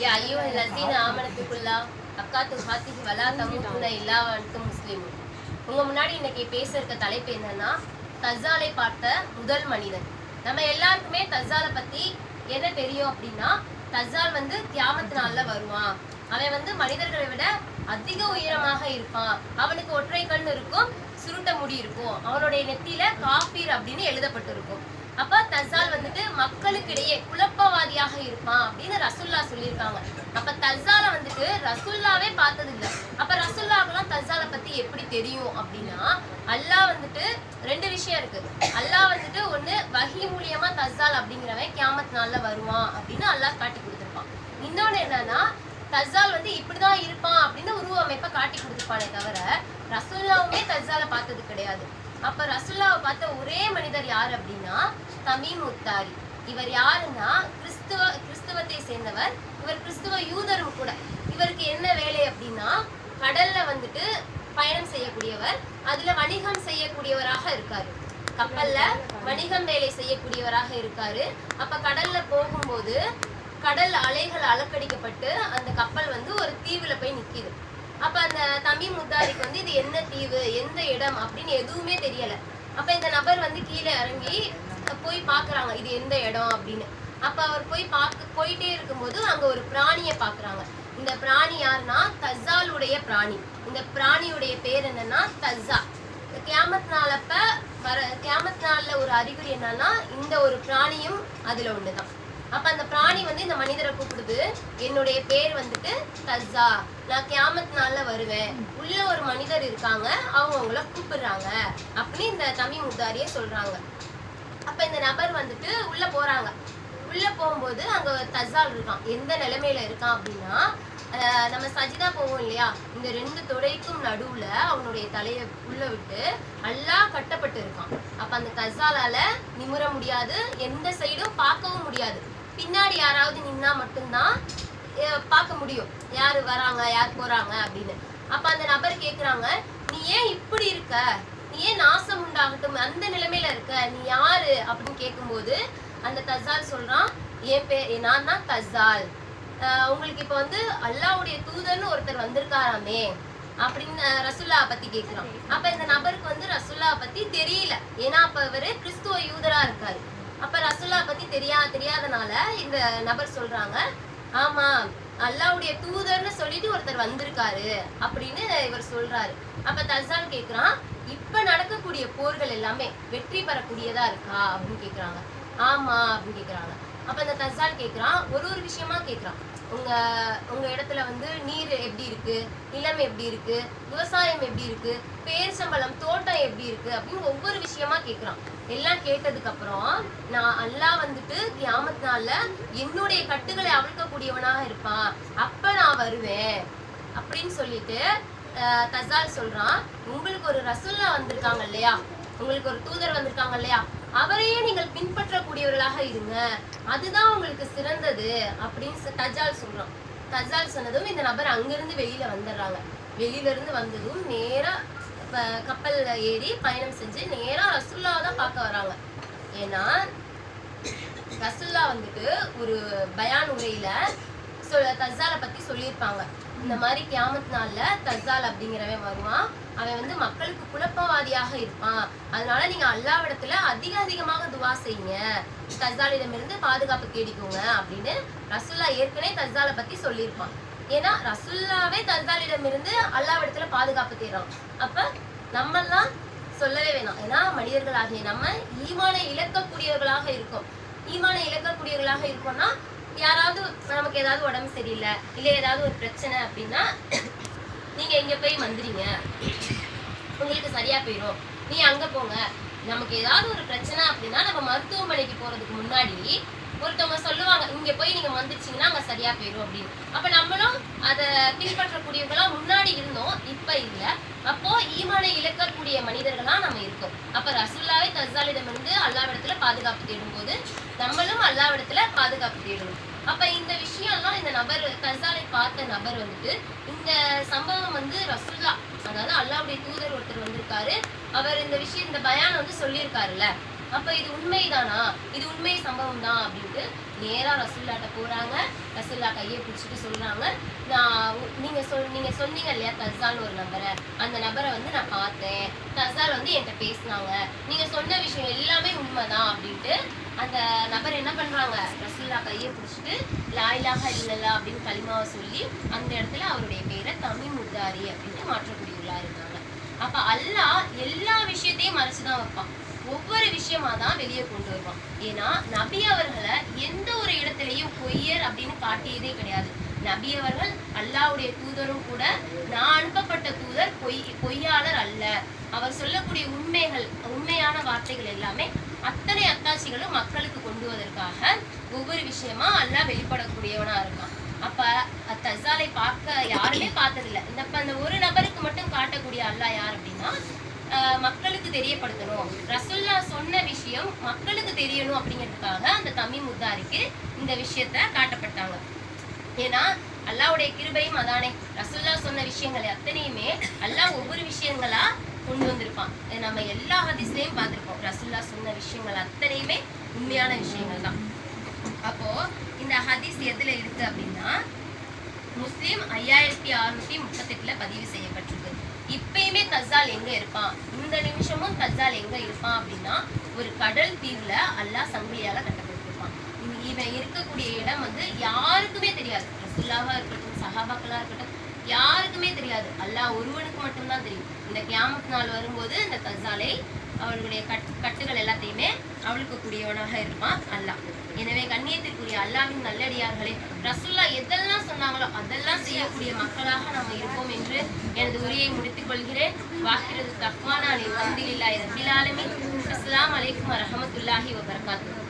யா ஐயுஹல் லஸீன ஆமனத்து குல்லா அக்காத்து வலா தமூத்துன இல்லா வன்தும் முஸ்லிமுன் உங்க முன்னாடி இன்னைக்கு பேச இருக்க தலைப்பு என்னன்னா தஸ்ஸாலை பார்த்த முதல் மனிதன். நம்ம எல்லாருக்குமே தஸ்ஸாலை பத்தி என்ன தெரியும் அப்படின்னா தஸ்ஸால் வந்து தியாகத்தினால வருவான். அவன் வந்து மனிதர்களை விட அதிக உயரமாக இருப்பான். அவனுக்கு ஒற்றை கண் இருக்கும் சுருட்ட முடி இருக்கும். அவனுடைய நெத்தியில காபீர் அப்படின்னு எழுதப்பட்டிருக்கும். மக்களுக்கிடையே குழப்பவாதியாக இருப்பான் அப்படின்னு ரசுல்லா சொல்லியிருக்காங்க. அப்ப தஸ்ஸால வந்துட்டு ரசுல்லாவே பார்த்தது இல்ல அப்ப ரசுல்லாவுக்குலாம் தஸ்ஸால பத்தி எப்படி தெரியும் அப்படின்னா அல்லாஹ் வந்துட்டு ரெண்டு விஷயம் இருக்கு. அல்லாஹ் வந்துட்டு ஒண்ணு வகி மூலியமா தஸ்ஸால் அப்படிங்கிறவன் கியாமத் நாள்ல வருவான் அப்படின்னு அல்லாஹ் காட்டி கொடுத்துருப்பான். இன்னொன்னு என்னன்னா தஸ்ஸால் வந்து இப்படிதான் இருப்பான் அப்படின்னு உருவமைப்பை காட்டி கொடுத்துருப்பானே தவிர ரசுல்லாவுமே தஸ்ஸால பார்த்தது கிடையாது. அப்ப ரசுல்லாவை பார்த்த ஒரே மனிதர் யார் அப்படின்னா தமீம் முத்தாரி. இவர் யாருன்னா கிறிஸ்துவ கிறிஸ்துவத்தை சேர்ந்தவர். இவர் கிறிஸ்துவ யூதரும் கூட. இவருக்கு என்ன வேலை அப்படின்னா கடல்ல வந்துட்டு பயணம் செய்யக்கூடியவர். அதுல வணிகம் செய்யக்கூடியவராக இருக்காரு. கப்பல்ல வணிகம் வேலை செய்யக்கூடியவராக இருக்காரு. அப்ப கடல்ல போகும்போது கடல் அலைகள் அலக்கடிக்கப்பட்டு அந்த கப்பல் வந்து ஒரு தீவுல போய் நிக்குது. அப்ப அந்த தமிழ் முத்தாரிக்கு வந்து இது என்ன தீவு எந்த இடம் அப்படின்னு எதுவுமே தெரியல. அப்ப இந்த நபர் வந்து கீழே இறங்கி போய் பார்க்குறாங்க இது எந்த இடம் அப்படின்னு. அப்போ அவர் போய் பார்க்க போயிட்டே இருக்கும்போது அங்கே ஒரு பிராணியை பார்க்குறாங்க இந்த பிராணி யாருன்னா தஸ்ஸாலுடைய பிராணி. இந்த பிராணியுடைய பேர் என்னன்னா தஸ்ஸா கேமத் நாளப்ப வர கேமத் நாளில் ஒரு அறிகுறி என்னன்னா இந்த ஒரு பிராணியும் அதில் ஒன்று தான் அப்போ அந்த பிராணி வந்து இந்த மனிதரை கூப்பிடுது. என்னுடைய பேர் வந்துட்டு தஸ்ஸா நான் கேமத் நாளில் வருவேன். உள்ள ஒரு மனிதர் இருக்காங்க. அவங்க அவங்கள கூப்பிடுறாங்க அப்படின்னு இந்த தமிழ் முத்தாரியே சொல்கிறாங்க அப்போ இந்த நபர் வந்துட்டு உள்ளே போகிறாங்க உள்ளே போகும்போது அங்கே தசால் தஸ்ஸால் இருக்கான் எந்த நிலைமையில இருக்கான் அப்படின்னா நம்ம சஜிதா போவோம் இல்லையா? இந்த ரெண்டு துடைக்கும் நடுவுல அவனுடைய தலையை உள்ள விட்டு நல்லா கட்டப்பட்டு இருக்கான் அப்ப அந்த தஸ்ஸாலால நிமிர முடியாது. எந்த சைடும் பார்க்கவும் முடியாது. பின்னாடி யாராவது நின்னா மட்டும்தான் பார்க்க முடியும். யாரு வராங்க யார் போறாங்க அப்படின்னு. அப்ப அந்த நபர் கேக்குறாங்க நீ ஏன் இப்படி இருக்க? ஏன் நாசம் உண்டாகட்டும்? அந்த நிலைமையில இருக்க நீ யாரு? அப்படின்னு கேட்கும்போது அந்த தசால் சொல்றான் என் பேர் நான் தான் தசால் உங்களுக்கு இப்போ வந்து அல்லாஹ்வுடைய தூதர்னு ஒருத்தர் வந்திருக்காராமே அப்படின்னு ரசுல்லா பத்தி கேட்கிறோம் அப்ப இந்த நபருக்கு வந்து ரசுல்லா பத்தி தெரியல. ஏன்னா அப்ப அவரு கிறிஸ்துவ யூதரா இருக்காரு. அப்ப ரசுல்லா பத்தி தெரியா தெரியாதனால இந்த நபர் சொல்றாங்க ஆமா அல்லாவுடைய தூதர்னு சொல்லிட்டு ஒருத்தர் வந்திருக்காரு அப்படின்னு இவர் சொல்றாரு. அப்ப தசான் கேக்குறான் இப்ப நடக்கக்கூடிய போர்கள் எல்லாமே வெற்றி பெறக்கூடியதா இருக்கா அப்படின்னு கேக்குறாங்க. ஆமா அப்படின்னு கேக்குறாங்க. அப்ப அந்த தசான் கேக்குறான் ஒரு ஒரு விஷயமா கேக்குறான். உங்கள் உங்கள் இடத்துல வந்து நீர் எப்படி இருக்கு? நிலம் எப்படி இருக்குது விவசாயம் எப்படி இருக்குது பேர்ச்சம்பழம் தோட்டம் எப்படி இருக்குது அப்படின்னு ஒவ்வொரு விஷயமா கேட்குறான் எல்லாம் கேட்டதுக்கப்புறம் நான் அல்லாஹ் வந்துட்டு கியாமத் என்னுடைய கட்டுகளை அவிழ்க்கக்கூடியவனாக இருப்பான். அப்போ நான் வருவேன். அப்படின்னு சொல்லிட்டு தசால் சொல்கிறான் உங்களுக்கு ஒரு ரசுல்லா வந்திருக்காங்க இல்லையா? உங்களுக்கு ஒரு தூதர் வந்திருக்காங்க இல்லையா? அவரையே நீங்கள் பின்பற்றக்கூடியவர்களாக இருங்க. அதுதான் உங்களுக்கு சிறந்தது அப்படின்னு தஜால் சொல்றான். தஜால் சொன்னதும் இந்த நபர் அங்கிருந்து வெளியில வந்துடுறாங்க. வெளியில இருந்து வந்ததும் நேரா கப்பல் கப்பல்ல ஏறி பயணம் செஞ்சு நேரா ரசுல்லாவை தான் பார்க்க வராங்க. ஏன்னா ரசுல்லா வந்துட்டு ஒரு பயான் உரையில சொல் தஸ்ஸாலை பத்தி சொல்லியிருப்பாங்க. இந்த மாதிரி கியாமத் நாள்ல தஸ்ஸால் அப்படிங்கிறவன் வருவான். அவன் வந்து மக்களுக்கு குழப்பவாதியாக இருப்பான். அதனால நீங்க அல்லாவிடத்துல அதிக அதிகமாக துவா செய்யுங்க. தஸ்ஸாலிடமிருந்து பாதுகாப்பு தேடிக்கோங்க அப்படின்னு ரசுல்லா ஏற்கனவே தஜாலை பத்தி சொல்லியிருப்பான். ஏன்னா ரசுல்லாவே தஸ்ஸாலிடமிருந்து அல்லாவிடத்துல பாதுகாப்பு தேடுறான். அப்ப நம்மெல்லாம் சொல்லவே வேணாம். ஏன்னா மனிதர்களாகிய நம்ம ஈமானை இழக்கக்கூடியவர்களாக இருக்கோம். ஈமானை இழக்கக்கூடியவர்களாக இருக்கோம்னா யாராவது நமக்கு ஏதாவது உடம்பு சரியில்லை இல்லை ஏதாவது ஒரு பிரச்சனை அப்படின்னா நீங்க எங்கே போய் வந்துடுங்க உங்களுக்கு சரியா போயிடும் நீ அங்க போங்க. நமக்கு ஏதாவது ஒரு பிரச்சனை அப்படின்னா நம்ம மருத்துவமனைக்கு போறதுக்கு முன்னாடி ஒருத்தவங்க சொல்லுவாங்க இங்க போய் நீங்க வந்துருச்சீங்கன்னா அங்க சரியா போயிடும் அப்படின்னு. அப்ப நம்மளும் அதை பின்பற்றக்கூடியவங்களாம் முன்னாடி இருந்தோம் இப்ப இல்ல. அப்போ ஈமானை இழக்கக்கூடிய மனிதர்களா நம்ம இருக்கோம். அப்ப ரசுல்லாவே தஸ்ஸாலிடமிருந்து அல்லாவிடத்துல பாதுகாப்பு தேடும் போது நம்மளும் அல்லாவிடத்துல பாதுகாப்பு தேடணும். அப்ப இந்த விஷயம்லாம் இந்த நபர் கசாலை பார்த்த நபர் வந்துட்டு இந்த சம்பவம் வந்து ரசுல்லா அதாவது அல்லாவுடைய தூதர் ஒருத்தர் வந்திருக்காரு. அவர் இந்த விஷயம் இந்த பயான வந்து சொல்லியிருக்காருல்ல. அப்ப இது உண்மைதானா? இது உண்மை சம்பவம் தான் அப்படின்ட்டு நேரா ரசுல்லாட்ட போறாங்க. ரசுல்லா கையை பிடிச்சிட்டு சொல்றாங்க. நான் நீங்க சொல் நீங்க சொன்னீங்க இல்லையா தசால் ஒரு நபரை. அந்த நபரை வந்து நான் பார்த்தேன். தசால் வந்து என்கிட்ட பேசினாங்க. நீங்க சொன்ன விஷயம் எல்லாமே உண்மைதான் அப்படின்ட்டு அந்த நபர் என்ன பண்ணுறாங்க ரசுல்லா கையை பிடிச்சிட்டு லாயிலாக இல்லலா அப்படின்னு களிமாவை சொல்லி அந்த இடத்துல அவருடைய பேரை தமிழ் முத்தாரி அப்படின்னு மாற்றக்கூடியவர்களாக இருந்தாங்க. அப்போ அல்லாஹ் எல்லா விஷயத்தையும் மறைச்சு தான் வைப்பான். ஒவ்வொரு விஷயமா தான் வெளியே கொண்டு வருவான். ஏன்னா நபி அவர்களை எந்த ஒரு இடத்துலையும் பொய்யர் அப்படின்னு காட்டியதே கிடையாது. நபி அவர்கள் அல்லாஹ்வுடைய தூதரும் கூட நான் அனுப்பப்பட்ட தூதர் பொய் பொய்யாளர் அல்ல. அவர் சொல்லக்கூடிய உண்மைகள் உண்மையான வார்த்தைகள் எல்லாமே அத்தனை மக்களுக்கு கொண்டு வருவதற்காக ஒவ்வொரு விஷயமா அல்லாஹ் வெளிப்படக்கூடியவனா இருக்கான். அப்ப தசாலை பார்க்க யாருமே பார்த்ததில்ல. இந்த அந்த ஒரு நபருக்கு மட்டும் காட்டக்கூடிய அல்லாஹ் யார் அப்படின்னா மக்களுக்கு தெரியப்படுத்தணும். ரசுல்லா சொன்ன விஷயம் மக்களுக்கு தெரியணும் அப்படிங்கிறதுக்காக அந்த தமிழ் முத்தாரிக்கு இந்த விஷயத்த காட்டப்பட்டாங்க. ஏன்னா அல்லாவுடைய கிருபையும் அதானே. ரசுல்லா சொன்ன விஷயங்கள் அத்தனையுமே அல்லாஹ் ஒவ்வொரு விஷயங்களா கொண்டு வந்திருப்பான். நம்ம எல்லா ஹதீஸ்லையும் பார்த்திருப்போம். ரசுல்லா சொன்ன விஷயங்கள் அத்தனையுமே உண்மையான விஷயங்கள் தான். அப்போ இந்த ஹதீஸ் எதுல இருக்கு அப்படின்னா முஸ்லீம் ஐயாயிரத்தி அறுநூத்தி முப்பத்தெட்டுல பதிவு செய்யப்பட்டிருக்கு. இப்பயுமே தஜால் எங்க இருப்பான்? இந்த நிமிஷமும் தஜால் எங்க இருப்பான் அப்படின்னா ஒரு கடல் தீவுல அல்லாஹ் சங்கிலியால கட்டப்பட்டிருப்பான். இவன் இருக்கக்கூடிய இடம் வந்து யாருக்குமே தெரியாது. ரசுல்லாவா இருக்கட்டும் சகாபாக்களா இருக்கட்டும் யாருக்குமே தெரியாது. அல்லாஹ் ஒருவனுக்கு மட்டும்தான் தெரியும். இந்த கியாமத் நாள் வரும்போது இந்த கசாலை அவளுடைய கட் கட்டுகள் எல்லாத்தையுமே அவளுக்கு கூடியவனாக இருப்பான் அல்லாஹ். எனவே கண்ணியத்திற்குரிய அல்லாவின் நல்லடியார்களே ரசுல்லா எதெல்லாம் சொன்னாங்களோ அதெல்லாம் செய்யக்கூடிய மக்களாக நாம் இருப்போம் என்று எனது உரையை முடித்துக் கொள்கிறேன். வாக்கிறது தக்வானா அலி வந்திலில்லாஹி ரபில் அலைக்கும் வரஹ்மத்துல்லாஹி வபரகாத்துஹு.